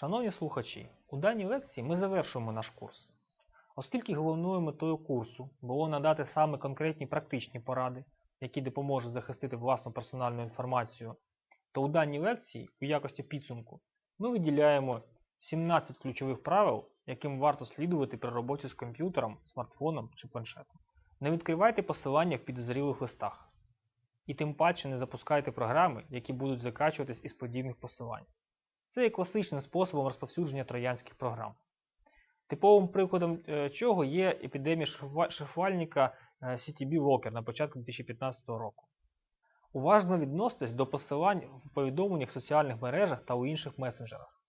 Шановні слухачі, у даній лекції ми завершуємо наш курс. Оскільки головною метою курсу було надати саме конкретні практичні поради, які допоможуть захистити власну персональну інформацію, то у даній лекції у якості підсумку ми виділяємо 17 ключових правил, яким варто слідувати при роботі з комп'ютером, смартфоном чи планшетом. Не відкривайте посилання в підозрілих листах. І тим паче не запускайте програми, які будуть закачуватись із подібних посилань. Це є класичним способом розповсюдження троянських програм. Типовим прикладом е, чого є епідемія шифрувальника е, CTB Walker на початку 2015 року. Уважно відноситесь до посилань в повідомленнях в соціальних мережах та у інших месенджерах.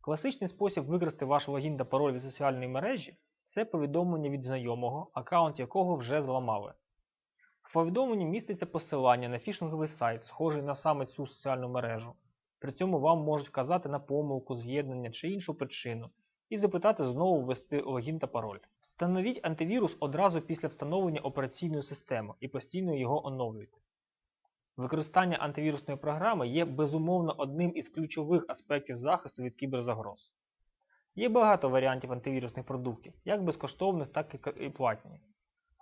Класичний спосіб використати ваш логін та пароль від соціальної мережі це повідомлення від знайомого, аккаунт якого вже зламали. В повідомленні міститься посилання на фішинговий сайт, схожий на саме цю соціальну мережу. При цьому вам можуть вказати на помилку, з'єднання чи іншу причину і запитати знову ввести логін та пароль. Встановіть антивірус одразу після встановлення операційної системи і постійно його оновлюйте. Використання антивірусної програми є безумовно одним із ключових аспектів захисту від кіберзагроз. Є багато варіантів антивірусних продуктів, як безкоштовних, так і платні.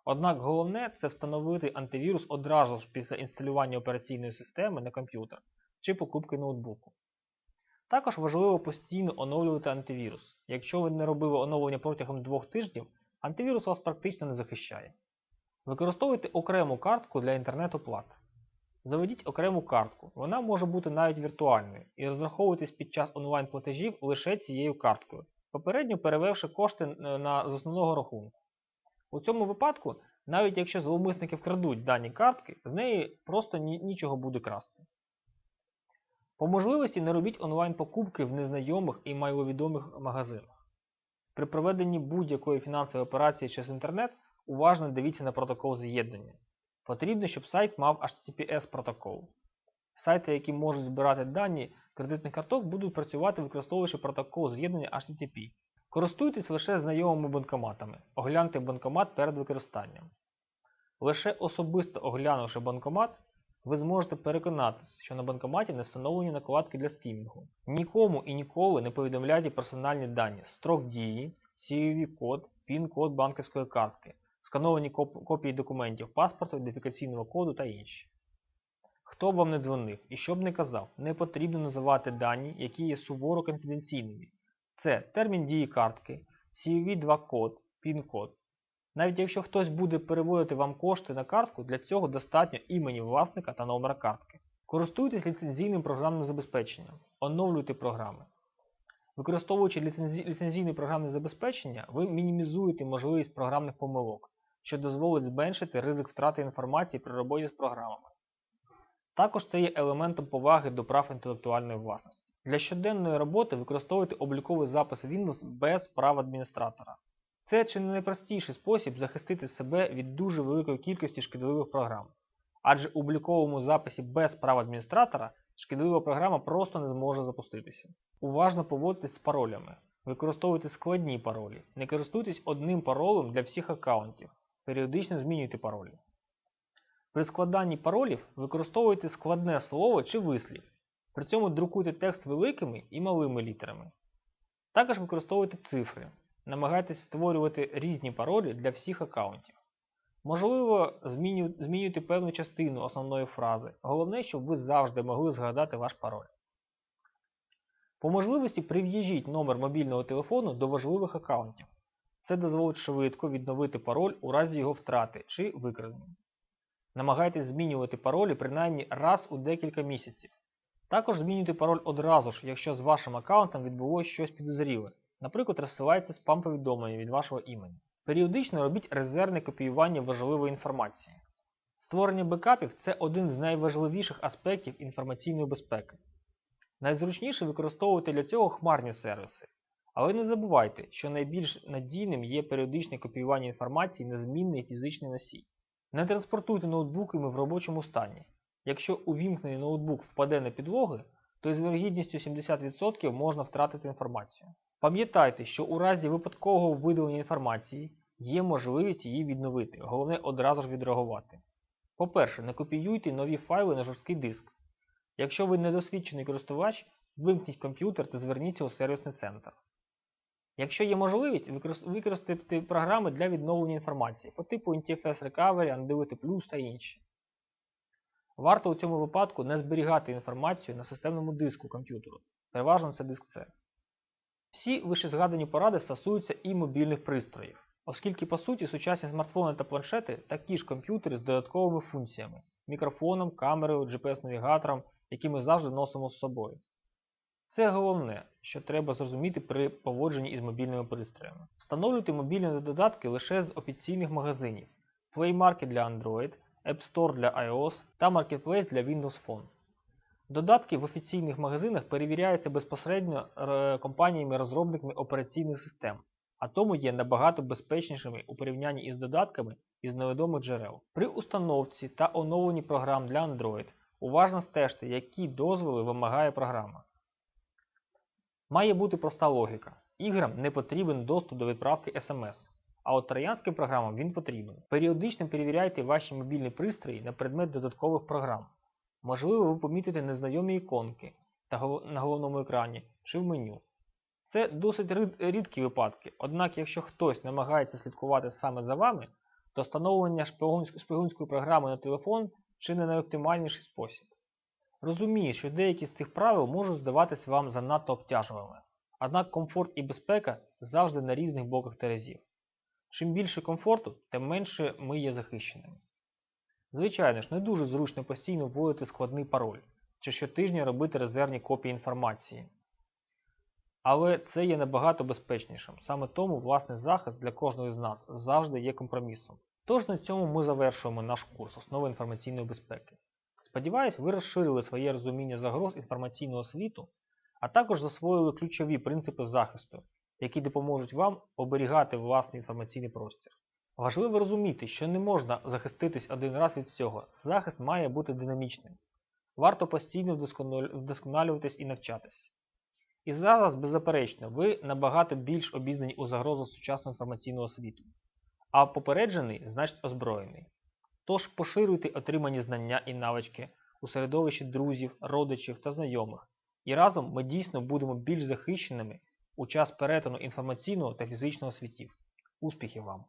Однак головне це встановити антивірус одразу ж після інсталювання операційної системи на комп'ютер чи покупки ноутбуку. Також важливо постійно оновлювати антивірус. Якщо ви не робили оновлення протягом двох тижнів, антивірус вас практично не захищає. Використовуйте окрему картку для інтернет-оплат. Заведіть окрему картку, вона може бути навіть віртуальною, і розраховуйтесь під час онлайн-платежів лише цією карткою, попередньо перевевши кошти е, на, з основного рахунку. У цьому випадку, навіть якщо зловмисники вкрадуть дані картки, з неї просто ні- нічого буде красти. По можливості не робіть онлайн-покупки в незнайомих і маловідомих магазинах. При проведенні будь-якої фінансової операції через інтернет уважно дивіться на протокол з'єднання. Потрібно, щоб сайт мав HTTPS протокол. Сайти, які можуть збирати дані кредитних карток, будуть працювати використовуючи протокол з'єднання HTTP. Користуйтесь лише знайомими банкоматами. Огляньте банкомат перед використанням. Лише особисто оглянувши банкомат, ви зможете переконатися, що на банкоматі не встановлені накладки для скімінгу. Нікому і ніколи не повідомляйте персональні дані, строк дії, CVV-код, PIN-код банківської картки, скановані коп- копії документів паспорту, ідентифікаційного коду та інші. Хто б вам не дзвонив і що б не казав, не потрібно називати дані, які є суворо конфіденційними. Це термін дії картки, CVV2 код, PIN-код. Навіть якщо хтось буде переводити вам кошти на картку, для цього достатньо імені власника та номера картки. Користуйтесь ліцензійним програмним забезпеченням. Оновлюйте програми. Використовуючи ліцензі- ліцензійне програмне забезпечення, ви мінімізуєте можливість програмних помилок, що дозволить зменшити ризик втрати інформації при роботі з програмами. Також це є елементом поваги до прав інтелектуальної власності. Для щоденної роботи використовуйте обліковий запис Windows без прав адміністратора. Це чи не найпростіший спосіб захистити себе від дуже великої кількості шкідливих програм. Адже у обліковому записі без прав адміністратора шкідлива програма просто не зможе запуститися. Уважно поводьтесь з паролями. Використовуйте складні паролі. Не користуйтесь одним паролем для всіх аккаунтів. Періодично змінюйте паролі. При складанні паролів використовуйте складне слово чи вислів. При цьому друкуйте текст великими і малими літерами. Також використовуйте цифри. Намагайтесь створювати різні паролі для всіх аккаунтів. Можливо, змінюйте певну частину основної фрази. Головне, щоб ви завжди могли згадати ваш пароль. По можливості прив'яжіть номер мобільного телефону до важливих аккаунтів. Це дозволить швидко відновити пароль у разі його втрати чи викрадення. Намагайтесь змінювати паролі принаймні раз у декілька місяців. Також змінюйте пароль одразу ж, якщо з вашим аккаунтом відбулося щось підозріле. Наприклад, розсилається спам-повідомлення від вашого імені. Періодично робіть резервне копіювання важливої інформації. Створення бекапів це один з найважливіших аспектів інформаційної безпеки. Найзручніше використовувати для цього хмарні сервіси. Але не забувайте, що найбільш надійним є періодичне копіювання інформації на змінний фізичний носій. Не транспортуйте ноутбуками в робочому стані. Якщо увімкнений ноутбук впаде на підлоги, то із вірогідністю 70% можна втратити інформацію. Пам'ятайте, що у разі випадкового видалення інформації є можливість її відновити, головне одразу ж відреагувати. По-перше, не копіюйте нові файли на жорсткий диск. Якщо ви недосвідчений користувач, вимкніть комп'ютер та зверніться у сервісний центр. Якщо є можливість, використайте програми для відновлення інформації по типу NTFS Recovery, Andility Plus та інші. Варто у цьому випадку не зберігати інформацію на системному диску комп'ютеру, переважно це диск C. Всі вищезгадані поради стосуються і мобільних пристроїв, оскільки по суті сучасні смартфони та планшети такі ж комп'ютери з додатковими функціями мікрофоном, камерою, GPS-навігатором, які ми завжди носимо з собою. Це головне, що треба зрозуміти при поводженні із мобільними пристроями. Встановлюйте мобільні додатки лише з офіційних магазинів Play Market для Android, App Store для iOS та Marketplace для Windows Phone. Додатки в офіційних магазинах перевіряються безпосередньо е, компаніями-розробниками операційних систем, а тому є набагато безпечнішими у порівнянні із додатками із невідомих джерел. При установці та оновленні програм для Android уважно стежте, які дозволи вимагає програма. Має бути проста логіка. Іграм не потрібен доступ до відправки SMS, а от троянським програмам він потрібен. Періодично перевіряйте ваші мобільні пристрої на предмет додаткових програм. Можливо, ви помітите незнайомі іконки на головному екрані чи в меню. Це досить рідкі випадки, однак якщо хтось намагається слідкувати саме за вами, то встановлення шпигунської програми на телефон чи не найоптимальніший спосіб. Розумію, що деякі з цих правил можуть здаватися вам занадто обтяжливими, однак комфорт і безпека завжди на різних боках терезів. Чим більше комфорту, тим менше ми є захищеними. Звичайно ж, не дуже зручно постійно вводити складний пароль чи щотижня робити резервні копії інформації. Але це є набагато безпечнішим. Саме тому власний захист для кожного з нас завжди є компромісом. Тож на цьому ми завершуємо наш курс основи інформаційної безпеки. Сподіваюсь, ви розширили своє розуміння загроз інформаційного світу, а також засвоїли ключові принципи захисту, які допоможуть вам оберігати власний інформаційний простір. Важливо розуміти, що не можна захиститись один раз від всього. Захист має бути динамічним. Варто постійно вдосконалюватись і навчатись. І зараз, беззаперечно, ви набагато більш обізнані у загрозах сучасного інформаційного світу, а попереджений значить озброєний. Тож поширюйте отримані знання і навички у середовищі друзів, родичів та знайомих, і разом ми дійсно будемо більш захищеними у час перетину інформаційного та фізичного світів. Успіхів вам!